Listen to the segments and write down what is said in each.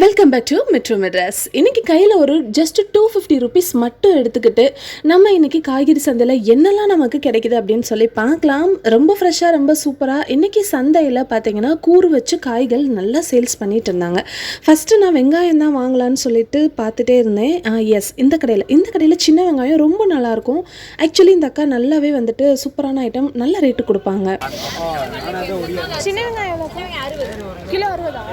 Welcome back to metro Madras இன்னைக்கு கையில் ஒரு ஜஸ்ட் டூ ஃபிஃப்டி ருபீஸ் மட்டும் எடுத்துக்கிட்டு நம்ம இன்னைக்கு காய்கறி சந்தையில் என்னெல்லாம் நமக்கு கிடைக்குது அப்படின்னு சொல்லி பார்க்கலாம். ரொம்ப ஃப்ரெஷ்ஷாக ரொம்ப சூப்பராக இன்னைக்கு சந்தையில் பார்த்தீங்கன்னா கூறு வச்சு காய்கள் நல்லா சேல்ஸ் பண்ணிட்டு இருந்தாங்க. ஃபஸ்ட்டு நான் வெங்காயம் தான் வாங்கலான்னு சொல்லிட்டு பார்த்துட்டே இருந்தேன். எஸ் இந்த கடையில் இந்த கடையில் சின்ன வெங்காயம் ரொம்ப நல்லாயிருக்கும் ஆக்சுவலி இந்த அக்கா நல்லாவே வந்துட்டு சூப்பரான ஐட்டம் நல்ல ரேட்டு கொடுப்பாங்க. சின்ன வெங்காயம் கிலோ அறுபதா?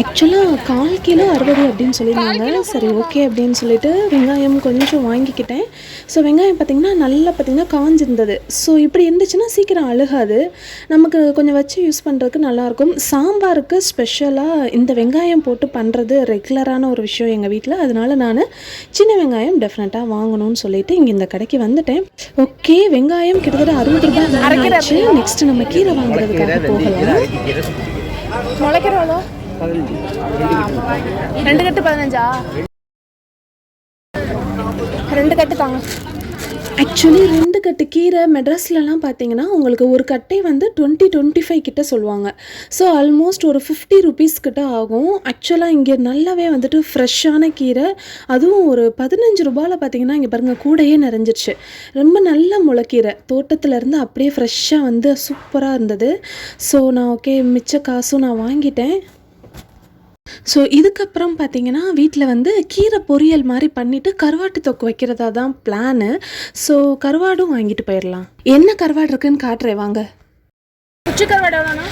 ஆக்சுவலாக கால் கிலோ அறுபது அப்படின்னு சொல்லியிருந்தாங்க. சரி ஓகே அப்படின்னு சொல்லிட்டு வெங்காயம் கொஞ்சம் வாங்கிக்கிட்டேன். ஸோ வெங்காயம் பார்த்திங்கன்னா நல்லா பார்த்திங்கன்னா காஞ்சிருந்தது. ஸோ இப்படி இருந்துச்சுன்னா சீக்கிரம் அழுகாது. நமக்கு கொஞ்சம் வச்சு யூஸ் பண்ணுறதுக்கு நல்லாயிருக்கும். சாம்பாருக்கு ஸ்பெஷலாக இந்த வெங்காயம் போட்டு பண்ணுறது ரெகுலரான ஒரு விஷயம் எங்கள் வீட்டில் அதனால நான் சின்ன வெங்காயம் டெஃபினட்டாக வாங்கணும்னு சொல்லிட்டு இங்கே இந்த கடைக்கு வந்துட்டேன். ஓகே வெங்காயம் கிட்டத்தட்ட அறுபது ரூபாய் ஆச்சு நெக்ஸ்ட் நம்ம கீரை வாங்குறதுக்காக போகலாம். முளைக்கிற எவ்வளோ ரெண்டு கட்டு பதினஞ்சா? ரெண்டு கட்டு தாங்க. ஆக்சுவலி ரெண்டு கட்டு கீரை மெட்ராஸ்லலாம் பார்த்தீங்கன்னா உங்களுக்கு ஒரு கட்டை வந்து டுவெண்ட்டி டுவெண்ட்டி ஃபைவ் கிட்ட சொல்லுவாங்க. ஸோ ஆல்மோஸ்ட் ஒரு ஃபிஃப்டி ருபீஸ் கிட்ட ஆகும். ஆக்சுவலாக இங்கே நல்லாவே வந்துட்டு ஃப்ரெஷ்ஷான கீரை. அதுவும் ஒரு பதினஞ்சு ரூபாயில் பார்த்தீங்கன்னா இங்கே பாருங்கள் கூடையே நிறைஞ்சிருச்சு. ரொம்ப நல்ல முளைக்கீரை. தோட்டத்துலேருந்து அப்படியே ஃப்ரெஷ்ஷாக வந்து சூப்பராக இருந்தது. ஸோ நான் ஓகே மிச்ச காசும் நான் வாங்கிட்டேன். ஸோ இதுக்கப்புறம் பார்த்தீங்கன்னா வீட்டில் வந்து கீரை பொரியல் மாதிரி பண்ணிவிட்டு கருவாட்டு தொக்கு வைக்கிறதா தான் பிளானு ஸோ கருவாடும் வாங்கிட்டு போயிடலாம். என்ன கருவாடு இருக்குன்னு காட்டுறேன் வாங்க. குச்சி கருவாடு எவ்வளோண்ணா?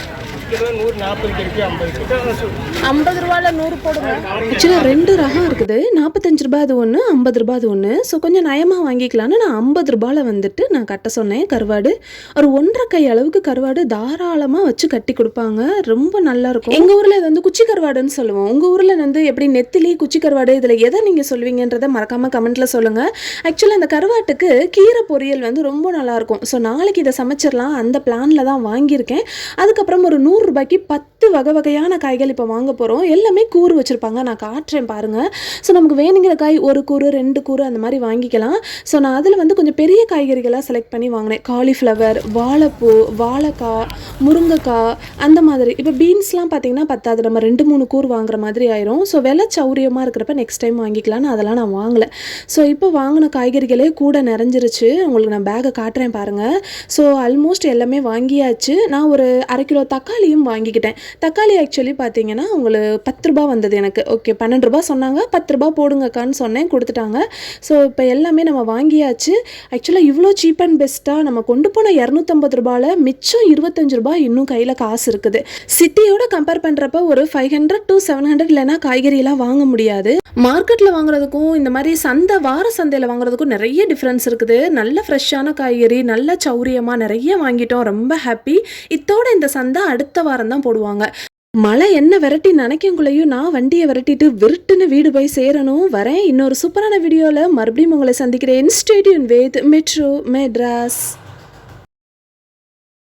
ஐம்பது ரூபாயில் நூறு போடுங்க. ஆக்சுவலாக ரெண்டு ரகம் இருக்குது. நாற்பத்தஞ்சு ரூபாய் அது ஒன்று ஐம்பது ரூபாய் அது ஒன்று ஸோ கொஞ்சம் நயமாக வாங்கிக்கலான்னு நான் ஐம்பது ரூபாயில் வந்துட்டு நான் கட்ட சொன்னேன். கருவாடு. ஒரு ஒன்றரை கை அளவுக்கு கருவாடு தாராளமாக வச்சு கட்டி கொடுப்பாங்க. ரொம்ப நல்லா இருக்கும். எங்கள் ஊரில் இது வந்து குச்சி கருவாடுன்னு சொல்லுவோம். உங்கள் ஊரில் வந்து எப்படி நெத்திலி குச்சி கருவாடு இதில் எதை நீங்கள் சொல்லுவீங்கன்றதை மறக்காமல் கமெண்ட்டில் சொல்லுங்கள் ஆக்சுவலாக அந்த கருவாட்டுக்கு கீரை பொரியல் வந்து ரொம்ப நல்லாயிருக்கும் ஸோ நாளைக்கு இதை சமைச்சிடலாம். அந்த பிளானில் தான் வாங்கியிருக்கேன். அதுக்கப்புறம் ஒரு நூறு ನೂರು ರೂಪಾಯಿಗೆ பத்து வகை வகையான காய்கள் இப்போ வாங்க போகிறோம் எல்லாமே கூறு வச்சுருப்பாங்க. நான் காட்டுறேன் பாருங்கள் ஸோ நமக்கு வேணுங்கிற காய் ஒரு கூறு ரெண்டு கூறு அந்த மாதிரி வாங்கிக்கலாம். ஸோ நான் அதில் வந்து கொஞ்சம் பெரிய காய்கறிகளாக செலக்ட் பண்ணி வாங்கினேன். காலிஃப்ளவர் வாழைப்பூ வாழைக்காய் முருங்கைக்காய் அந்த மாதிரி. இப்போ பீன்ஸ்லாம் பார்த்தீங்கன்னா பத்தாது. நம்ம ரெண்டு மூணு கூறு வாங்குற மாதிரி ஆயிரும். ஸோ விலை சௌரியமாக இருக்கிறப்ப நெக்ஸ்ட் டைம் வாங்கிக்கலாம்னு அதெல்லாம் நான் வாங்கலை. ஸோ இப்போ வாங்கின காய்கறிகளே கூட நிறைஞ்சிருச்சு. உங்களுக்கு நான் பேக்கை காட்டுறேன் பாருங்கள் ஸோ ஆல்மோஸ்ட் எல்லாமே வாங்கியாச்சு. நான் ஒரு அரை கிலோ தக்காளியும் வாங்கிக்கிட்டேன். தக்காளி ஆக்சுவலி பார்த்தீங்கன்னா உங்களுக்கு பத்து ரூபா வந்தது எனக்கு. ஓகே பன்னெண்டு ரூபா சொன்னாங்க. பத்து ரூபா போடுங்கக்கான்னு சொன்னேன் கொடுத்துட்டாங்க. ஸோ இப்போ எல்லாமே நம்ம வாங்கியாச்சு. ஆக்சுவலாக இவ்வளோ சீப் அண்ட் பெஸ்ட்டாக நம்ம கொண்டு போன இரநூத்தம்பது ரூபாயில் மிச்சம் இருபத்தஞ்சு ரூபா இன்னும் கையில் காசு இருக்குது. சிட்டியோட கம்பேர் பண்ணுறப்ப ஒரு five hundred to seven hundred இல்லைனா காய்கறியெல்லாம் வாங்க முடியாது. மார்க்கெட்டில் வாங்குறதுக்கும் இந்த மாதிரி சந்தை வார சந்தையில் வாங்குறதுக்கும் நிறைய டிஃப்ரென்ஸ் இருக்குது. நல்ல ஃப்ரெஷ்ஷான காய்கறி நல்ல சௌரியமாக நிறைய வாங்கிட்டோம். ரொம்ப ஹாப்பி இத்தோட இந்த சந்தை அடுத்த வாரம் தான் போடுவாங்க. மழை என்ன விரட்டி நினைக்கங்குள்ளையும் நான் வண்டியை விரட்டிட்டு விருட்டுன்னு வீடு போய் சேரணும். வரேன். இன்னொரு சூப்பரான வீடியோவில் மறுபடியும் உங்களை சந்திக்கிறேன். ஸ்டேடியன் வேத் மெட்ரோ மெட்ராஸ்